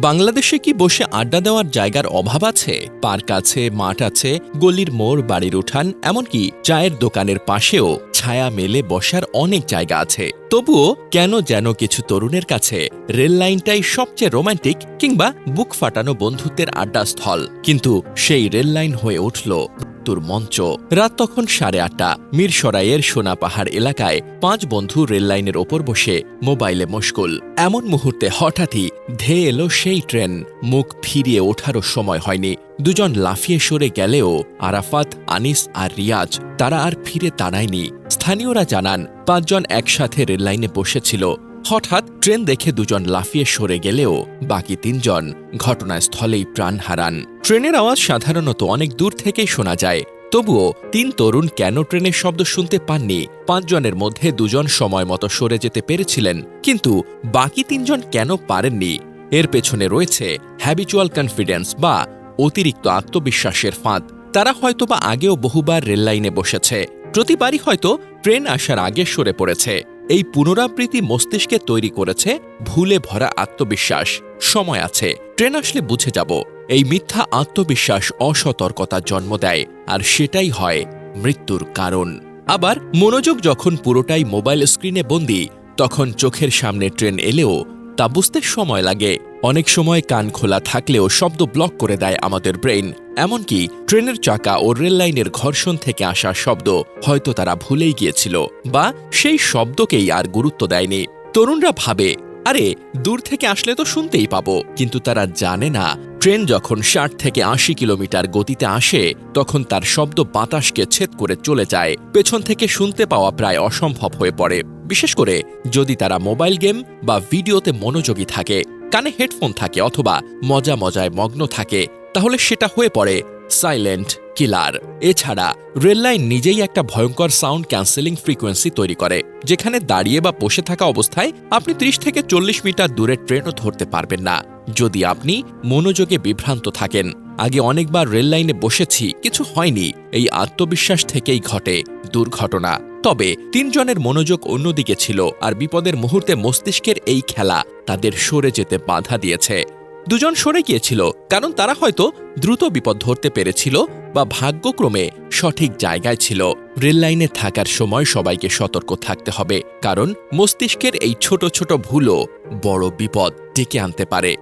বাংলাদেশে কি বসে আড্ডা দেওয়ার জায়গার অভাব আছে? পার্ক আছে, মাঠ আছে, গলির মোড়, বাড়ির উঠান, এমনকি চায়ের দোকানের পাশেও ছায়া মেলে বসার অনেক জায়গা আছে। তবুও কেন যেন কিছু তরুণের কাছে রেল লাইনটাই সবচেয়ে রোমান্টিক কিংবা বুক ফাটানো বন্ধুত্বের আড্ডাস্থল। কিন্তু সেই রেল লাইন হয়ে উঠল মৃত্যুর মঞ্চ। রাত তখন সাড়ে আটটা। মিরসরাইয়ের সোনাপাহাড় এলাকায় পাঁচ বন্ধু রেললাইনের ওপর বসে মোবাইলে মশগুল। এমন মুহূর্তে হঠাৎই ধেয়ে এলো সেই ট্রেন। মুখ ফিরিয়ে ওঠারও সময় হয়নি। দুজন লাফিয়ে সরে গেলেও আরাফাত, আনিস আর রিয়াজ তারা আর ফিরে দাঁড়ায়নি স্থানীয়রা জানান, পাঁচজন একসাথে রেললাইনে বসেছিল। হঠাৎ ট্রেন দেখে দুজন লাফিয়ে সরে গেলেও বাকি তিনজন ঘটনাস্থলেই প্রাণ হারান। ট্রেনের আওয়াজ সাধারণত অনেক দূর থেকেই শোনা যায়। তবুও তিন তরুণ কেন ট্রেনের শব্দ শুনতে পাননি? পাঁচজনের মধ্যে দুজন সময় মতো সরে যেতে পেরেছিলেন, কিন্তু বাকি তিনজন কেন পারেননি? এর পেছনে রয়েছে হ্যাবিচুয়াল কনফিডেন্স বা অতিরিক্ত আত্মবিশ্বাসের ফাঁদ। তারা হয়তোবা আগেও বহুবার রেললাইনে বসেছে। প্রতিবারই হয়তো ট্রেন আসার আগে সরে পড়েছে। এই পুনরাবৃত্তি মস্তিষ্কে তৈরি করেছে ভুলে ভরা আত্মবিশ্বাস। সময় আছে। ট্রেন আসলে বুঝে যাব। এই মিথ্যা আত্মবিশ্বাস অসতর্কতা জন্ম দেয়, আর সেটাই হয় মৃত্যুর কারণ। আবার মনোযোগ যখন পুরোটাই মোবাইল স্ক্রিনে বন্দি, তখন চোখের সামনে ট্রেন এলেও তা বুঝতে সময় লাগে। অনেক সময় কান খোলা থাকলেও শব্দ ব্লক করে দেয় আমাদের ব্রেইন। এমনকি ট্রেনের চাকা ও রেল লাইনের ঘর্ষণ থেকে আসা শব্দ হয়তো তারা ভুলেই গিয়েছিল বা সেই শব্দকেই আর গুরুত্ব দেয়নি। তরুণরা ভাবে, আরে, দূর থেকে আসলে তো শুনতেই পাবো। কিন্তু তারা জানে না ট্রেন যখন ষাট থেকে আশি কিলোমিটার গতিতে আসে, তখন তার শব্দ বাতাসকে ছেদ করে চলে যায়। পেছন থেকে শুনতে পাওয়া প্রায় অসম্ভব হয়ে পড়ে। বিশেষ করে যদি তারা মোবাইল গেম বা ভিডিওতে মনোযোগী থাকে, কানে হেডফোন থাকে অথবা মজা মজায় মগ্ন থাকে, তাহলে সেটা হয়ে পড়ে সাইলেন্ট কিলার। এছাড়া রেললাইন নিজেই একটা ভয়ঙ্কর সাউন্ড ক্যান্সেলিং ফ্রিকোয়েন্সি তৈরি করে, যেখানে দাঁড়িয়ে বা বসে থাকা অবস্থায় আপনি 30 থেকে চল্লিশ মিটার দূরে ট্রেনও ধরতে পারবেন না। যদি আপনি মনোযোগে বিভ্রান্ত থাকেন, আগে অনেকবার রেল লাইনে বসেছি, কিছু হয়নি, এই আত্মবিশ্বাস থেকেই ঘটে দুর্ঘটনা। তবে তিনজনের মনোযোগ অন্যদিকে ছিল আর বিপদের মুহূর্তে মস্তিষ্কের এই খেলা তাদের সরে যেতে বাধা দিয়েছে। দুজন সরে গিয়েছিল, কারণ তারা হয়তো দ্রুত বিপদ ধরতে পেরেছিল বা ভাগ্যক্রমে সঠিক জায়গায় ছিল। রেল লাইনে থাকার সময় সবাইকে সতর্ক থাকতে হবে, কারণ মস্তিষ্কের এই ছোট ছোট ভুলও বড় বিপদ ডেকে আনতে পারে।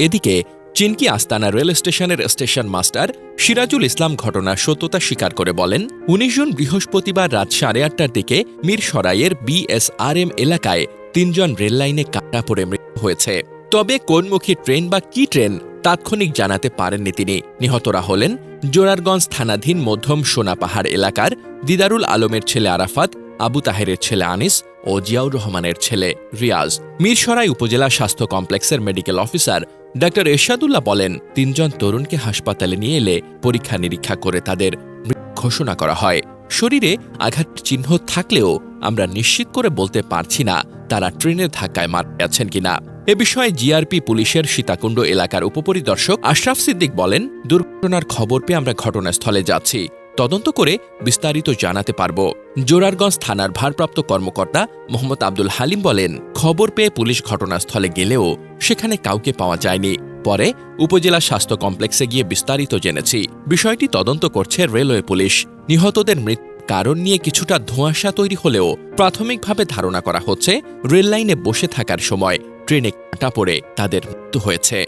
এদিকে, চিনকি আস্তানা রেল স্টেশনের স্টেশন মাস্টার সিরাজুল ইসলাম ঘটনার সত্যতা স্বীকার করে বলেন, উনিশ জুন বৃহস্পতিবার রাত সাড়ে আটটার দিকে মিরসরাইয়ের বিএসআরএম এলাকায় তিনজন রেললাইনে কাটা পড়ে মৃত্যু হয়েছে। তবে কোনমুখী ট্রেন বা কি ট্রেন তাৎক্ষণিক জানাতে পারেননি তিনি। নিহতরা হলেন জোরারগঞ্জ থানাধীন মধ্যম সোনাপাহাড় এলাকার দিদারুল আলমের ছেলে আরাফাত, আবু তাহেরের ছেলে আনিস ও জিয়াউর রহমানের ছেলে রিয়াজ। মিরসরাই উপজেলা স্বাস্থ্য কমপ্লেক্সের মেডিকেল অফিসার ডাক্তার এরশাদুল্লাহ বলেন, তিনজন তরুণকে হাসপাতালে নিয়ে এলে পরীক্ষা নিরীক্ষা করে তাদের ঘোষণা করা হয়। শরীরে আঘাত চিহ্ন থাকলেও আমরা নিশ্চিত করে বলতে পারছি না তারা ট্রেনের ধাক্কায় মারা গেছেন কিনা। এ বিষয়ে জিআরপি পুলিশের সীতাকুণ্ড এলাকার উপপরিদর্শক আশরাফ সিদ্দিক বলেন, দুর্ঘটনার খবর পেয়ে আমরা ঘটনাস্থলে যাচ্ছি। তদন্ত করে বিস্তারিত জানাতে পারব। জোরারগঞ্জ থানার ভারপ্রাপ্ত কর্মকর্তা মোহাম্মদ আব্দুল হালিম বলেন, খবর পেয়ে পুলিশ ঘটনাস্থলে গেলেও সেখানে কাউকে পাওয়া যায়নি। পরে উপজেলা স্বাস্থ্য কমপ্লেক্সে গিয়ে বিস্তারিত জেনেছি। বিষয়টি তদন্ত করছে রেলওয়ে পুলিশ। নিহতদের মৃত্যুর কারণ নিয়ে কিছুটা ধোঁয়াশা তৈরি হলেও প্রাথমিকভাবে ধারণা করা হচ্ছে, রেললাইনে বসে থাকার সময় ট্রেনে কাটা পড়ে তাদের মৃত্যু হয়েছে।